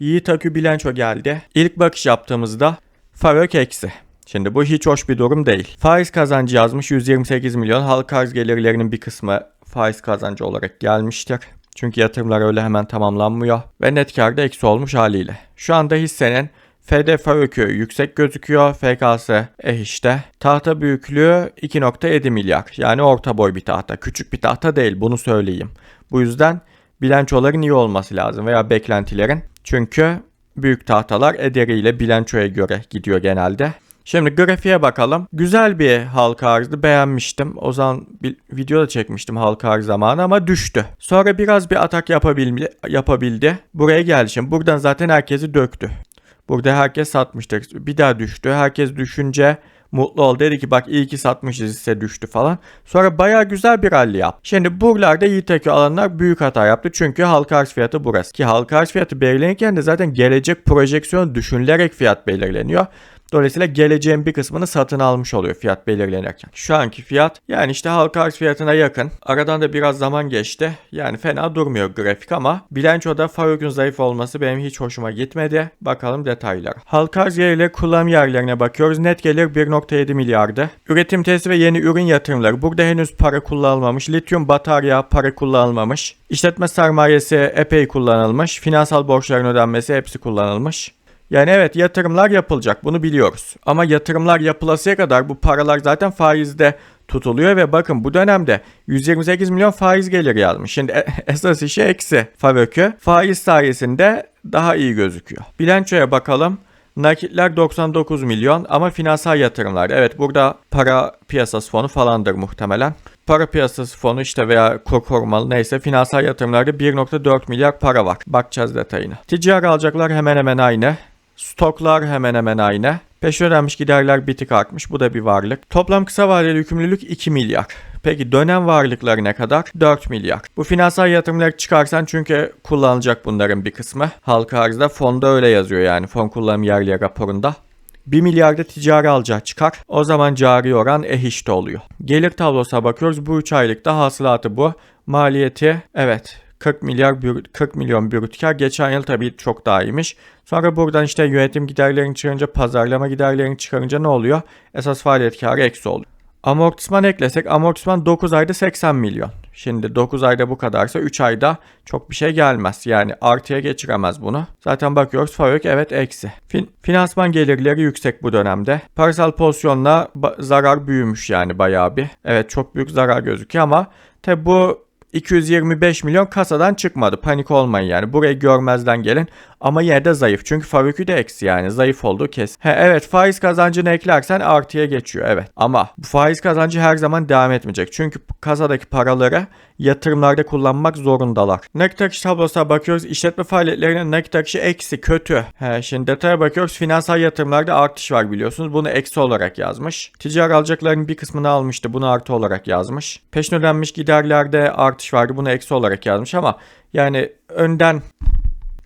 Yiğit Akü bilanço geldi. İlk bakış yaptığımızda Farök eksi. Şimdi bu hiç hoş bir durum değil. Faiz kazancı yazmış 128 milyon. Halka arz gelirlerinin bir kısmı faiz kazancı olarak gelmiştir. Çünkü yatırımlar öyle hemen tamamlanmıyor. Ve net karda eksi olmuş haliyle. Şu anda hissenin FD Farök'ü yüksek gözüküyor. FKS eh işte. Tahta büyüklüğü 2.7 milyar. Yani orta boy bir tahta. Küçük bir tahta değil bunu söyleyeyim. Bu yüzden bilançoların iyi olması lazım veya beklentilerin. Çünkü büyük tahtalar ederiyle bilançoya göre gidiyor genelde. Şimdi grafiğe bakalım. Güzel bir halka arzı beğenmiştim. O zaman bir video da çekmiştim halka arz zamanı ama düştü. Sonra biraz bir atak yapabildi. yapabildi. Buraya geldi şimdi. Buradan zaten herkesi döktü. Burada herkes satmıştır. Bir daha düştü. Herkes düşünce mutlu oldu. Dedi ki bak iyi ki satmışız hisse düştü falan. Sonra baya güzel bir rally yaptı. Şimdi buralarda Yiğitek'i alanlar büyük hata yaptı. Çünkü halka arz fiyatı burası. Ki halka arz fiyatı belirlenirken de zaten gelecek projeksiyon düşünülerek fiyat belirleniyor. Dolayısıyla geleceğin bir kısmını satın almış oluyor fiyat belirlenirken. Şu anki fiyat yani işte halka arz fiyatına yakın. Aradan da biraz zaman geçti. Yani fena durmuyor grafik ama bilançoda Faruk'un zayıf olması benim hiç hoşuma gitmedi. Bakalım detaylara. Halka arz yerleri kullanım yerlerine bakıyoruz. Net gelir 1.7 milyardı. Üretim tesisi ve yeni ürün yatırımları. Burada henüz para kullanılmamış. Lityum batarya para kullanılmamış. İşletme sermayesi epey kullanılmış. Finansal borçların ödenmesi hepsi kullanılmış. Yani evet yatırımlar yapılacak bunu biliyoruz. Ama yatırımlar yapılasıya kadar bu paralar zaten faizde tutuluyor ve bakın bu dönemde 128 milyon faiz gelir yazmış. Şimdi e- esas işi eksi Favök'ü. Faiz sayesinde daha iyi gözüküyor. Bilançoya bakalım. Nakitler 99 milyon ama finansal yatırımlar. Evet burada para piyasası fonu falandır muhtemelen. Para piyasası fonu işte veya kur korumalı neyse finansal yatırımlarda 1.4 milyar para var. Bakacağız detayına. Ticari alacaklar hemen hemen aynı. Stoklar hemen hemen aynı. Peşin ödenmiş giderler bir tık artmış. Bu da bir varlık. Toplam kısa vadeli yükümlülük 2 milyar. Peki dönem varlıkları ne kadar? 4 milyar. Bu finansal yatırımları çıkarsan çünkü kullanılacak bunların bir kısmı. Halka arzda fonda öyle yazıyor yani fon kullanım yerleri raporunda. 1 milyarda ticari alacağı çıkar. O zaman cari oran ehişte oluyor. Gelir tablosuna bakıyoruz. Bu 3 aylıkta hasılatı bu. Maliyeti evet 40 milyar bürü- 40 milyon brüt. Geçen yıl tabii çok daha iyiymiş. Sonra buradan işte yönetim giderlerini çıkarınca pazarlama giderlerini çıkarınca ne oluyor? Esas faaliyet karı eksi oluyor. Amortisman eklesek amortisman 9 ayda 80 milyon. Şimdi 9 ayda bu kadarsa 3 ayda çok bir şey gelmez. Yani artıya geçiremez bunu. Zaten bakıyoruz FAVÖK evet eksi. Fin- finansman gelirleri yüksek bu dönemde. Parasal pozisyonla zarar büyümüş yani bayağı bir. Evet çok büyük zarar gözüküyor ama tabi bu 225 milyon kasadan çıkmadı. Panik olmayın yani. Burayı görmezden gelin. Ama yine de zayıf. Çünkü fabrikü de eksi yani. Zayıf olduğu kes. He, evet faiz kazancını eklersen artıya geçiyor. Evet. Ama bu faiz kazancı her zaman devam etmeyecek. Çünkü kasadaki paraları yatırımlarda kullanmak zorundalar. Nakit akışı tablosuna bakıyoruz. İşletme faaliyetlerinin nakit akışı eksi. Kötü. He, şimdi detaya bakıyoruz. Finansal yatırımlarda artış var biliyorsunuz. Bunu eksi olarak yazmış. Ticari alacakların bir kısmını almıştı. Bunu artı olarak yazmış. Peşin ödenmiş giderlerde artış vardı. Bunu eksi olarak yazmış ama yani önden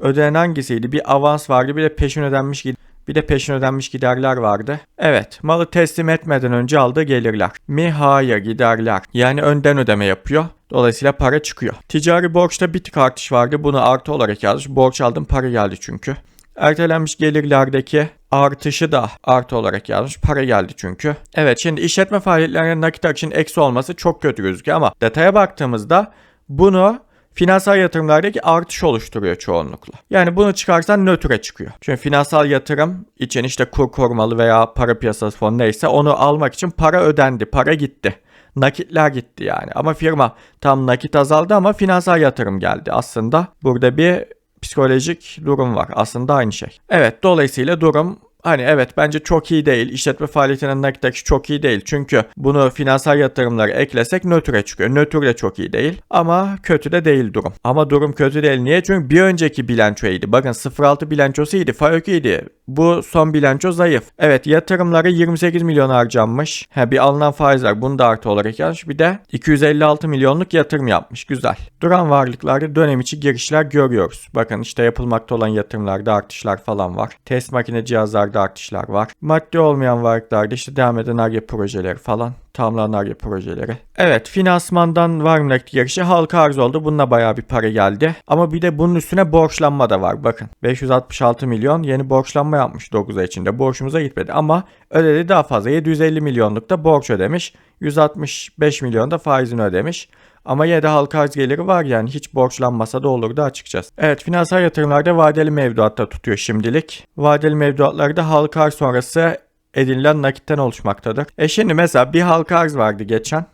ödenen hangisiydi? Bir avans vardı bir de peşin ödenmiş gid- bir de peşin ödenmiş giderler vardı. Evet, malı teslim etmeden önce aldığı gelirler. Mi hayır giderler. Yani önden ödeme yapıyor. Dolayısıyla para çıkıyor. Ticari borçta bir tık artış vardı. Bunu artı olarak yazmış. Borç aldım para geldi çünkü. Ertelenmiş gelirlerdeki artışı da artı olarak yazmış. Para geldi çünkü. Evet şimdi işletme faaliyetlerine nakit akışının eksi olması çok kötü gözüküyor ama detaya baktığımızda bunu finansal yatırımlardaki artış oluşturuyor çoğunlukla. Yani bunu çıkarsan nötre çıkıyor. Çünkü finansal yatırım için işte kur korumalı veya para piyasası fonu neyse onu almak için para ödendi, para gitti. Nakitler gitti yani. Ama firma tam nakit azaldı ama finansal yatırım geldi. Aslında burada bir psikolojik durum var. Aslında aynı şey. Evet dolayısıyla durum Hani evet bence çok iyi değil. İşletme faaliyetinin nakit akışı çok iyi değil. Çünkü bunu finansal yatırımları eklesek nötre çıkıyor. Nötr de çok iyi değil. Ama kötü de değil durum. Ama durum kötü değil. Niye? Çünkü bir önceki bilanço iyiydi. Bakın 06 bilançosu iyiydi. FAÖK iyiydi. Bu son bilanço zayıf. Evet yatırımlara 28 milyon harcanmış. Ha, bir alınan faiz var. Bunu da artı olarak yazmış. Bir de 256 milyonluk yatırım yapmış. Güzel. Duran varlıklarda dönem içi girişler görüyoruz. Bakın işte yapılmakta olan yatırımlarda artışlar falan var. Test makine cihazlar varlıklarda artışlar var. Maddi olmayan varlıklarda işte devam eden ARGE projeleri falan. Tamamlanan ARGE projeleri. Evet finansmandan var nakit girişi halka arz oldu. Bununla bayağı bir para geldi. Ama bir de bunun üstüne borçlanma da var. Bakın 566 milyon yeni borçlanma yapmış 9 ay içinde. Borçumuza gitmedi ama ödedi daha fazla. 750 milyonluk da borç ödemiş. 165 milyon da faizini ödemiş. Ama yine de halka arz geliri var yani hiç borçlanmasa da olurdu açıkçası. Evet finansal yatırımlarda vadeli mevduatta tutuyor şimdilik. Vadeli mevduatlarda halka arz sonrası edinilen nakitten oluşmaktadır. E şimdi mesela bir halka arz vardı geçen.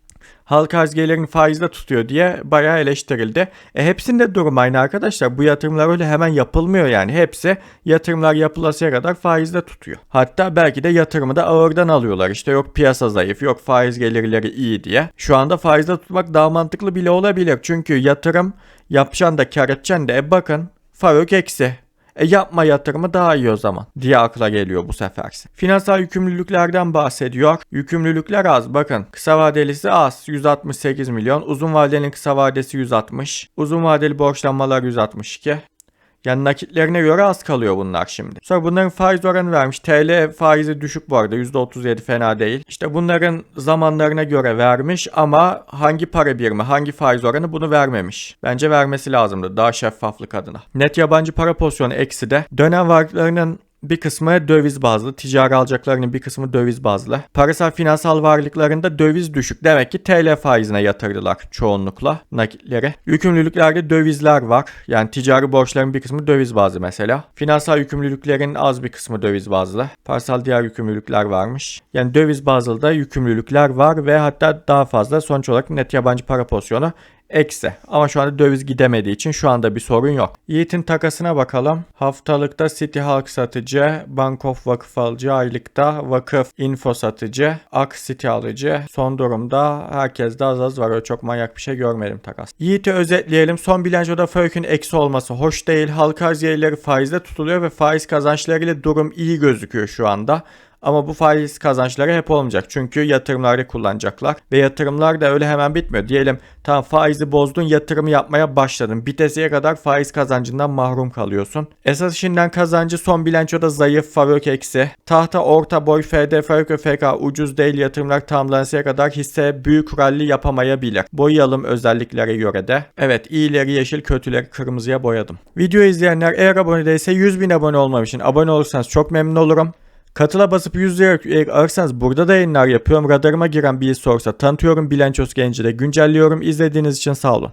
Halka arz gelirini faizde tutuyor diye bayağı eleştirildi. E hepsinde durum aynı arkadaşlar. Bu yatırımlar öyle hemen yapılmıyor yani. Hepsi yatırımlar yapılasıya kadar faizde tutuyor. Hatta belki de yatırımı da ağırdan alıyorlar. İşte yok piyasa zayıf, yok faiz gelirleri iyi diye. Şu anda faizde tutmak daha mantıklı bile olabilir. Çünkü yatırım yapacaksın da kar edeceksin de e bakın Faruk eksi. E yapma yatırımı daha iyi o zaman diye akla geliyor bu seferse. Finansal yükümlülüklerden bahsediyor. Yükümlülükler az bakın. Kısa vadelisi az 168 milyon. Uzun vadenin kısa vadesi 160. Uzun vadeli borçlanmalar 162. Yani nakitlerine göre az kalıyor bunlar şimdi. Sonra bunların faiz oranı vermiş. TL faizi düşük bu arada. %37 fena değil. İşte bunların zamanlarına göre vermiş ama hangi para birimi, hangi faiz oranı bunu vermemiş. Bence vermesi lazımdı daha şeffaflık adına. Net yabancı para pozisyonu eksi de dönem varlıklarının bir kısmı döviz bazlı, ticari alacaklarının bir kısmı döviz bazlı. Parasal finansal varlıklarında döviz düşük. Demek ki TL faizine yatırdılar çoğunlukla nakitleri. Yükümlülüklerde dövizler var. Yani ticari borçların bir kısmı döviz bazlı mesela. Finansal yükümlülüklerin az bir kısmı döviz bazlı. Parasal diğer yükümlülükler varmış. Yani döviz bazlı da yükümlülükler var ve hatta daha fazla sonuç olarak net yabancı para pozisyonu eksi. Ama şu anda döviz gidemediği için şu anda bir sorun yok. Yiğit'in takasına bakalım. Haftalıkta City Halk satıcı, Bank of Vakıf alıcı, aylıkta Vakıf Info satıcı, Ak City alıcı. Son durumda herkes de az az var. Öyle çok manyak bir şey görmedim takas. Yiğit'i özetleyelim. Son bilançoda FÖK'ün eksi olması hoş değil. Halka arz faizde tutuluyor ve faiz kazançlarıyla durum iyi gözüküyor şu anda. Ama bu faiz kazançları hep olmayacak. Çünkü yatırımlarda kullanacaklar. Ve yatırımlar da öyle hemen bitmiyor. Diyelim tamam faizi bozdun yatırımı yapmaya başladın. Bitesiye kadar faiz kazancından mahrum kalıyorsun. Esas işinden kazancı son bilançoda zayıf fabrik eksi. Tahta orta boy FD FK FK ucuz değil yatırımlar tamamlanasıya kadar hisse büyük rally yapamayabilir. Boyayalım özelliklere göre de. Evet iyileri yeşil kötüleri kırmızıya boyadım. Video izleyenler eğer abone değilse 100 bin abone olmam için abone olursanız çok memnun olurum. Katıla basıp 100 lira ararsanız burada da yayınlar yapıyorum. Radarıma giren biri sorsa tanıtıyorum bilanços genci güncelliyorum. İzlediğiniz için sağ olun.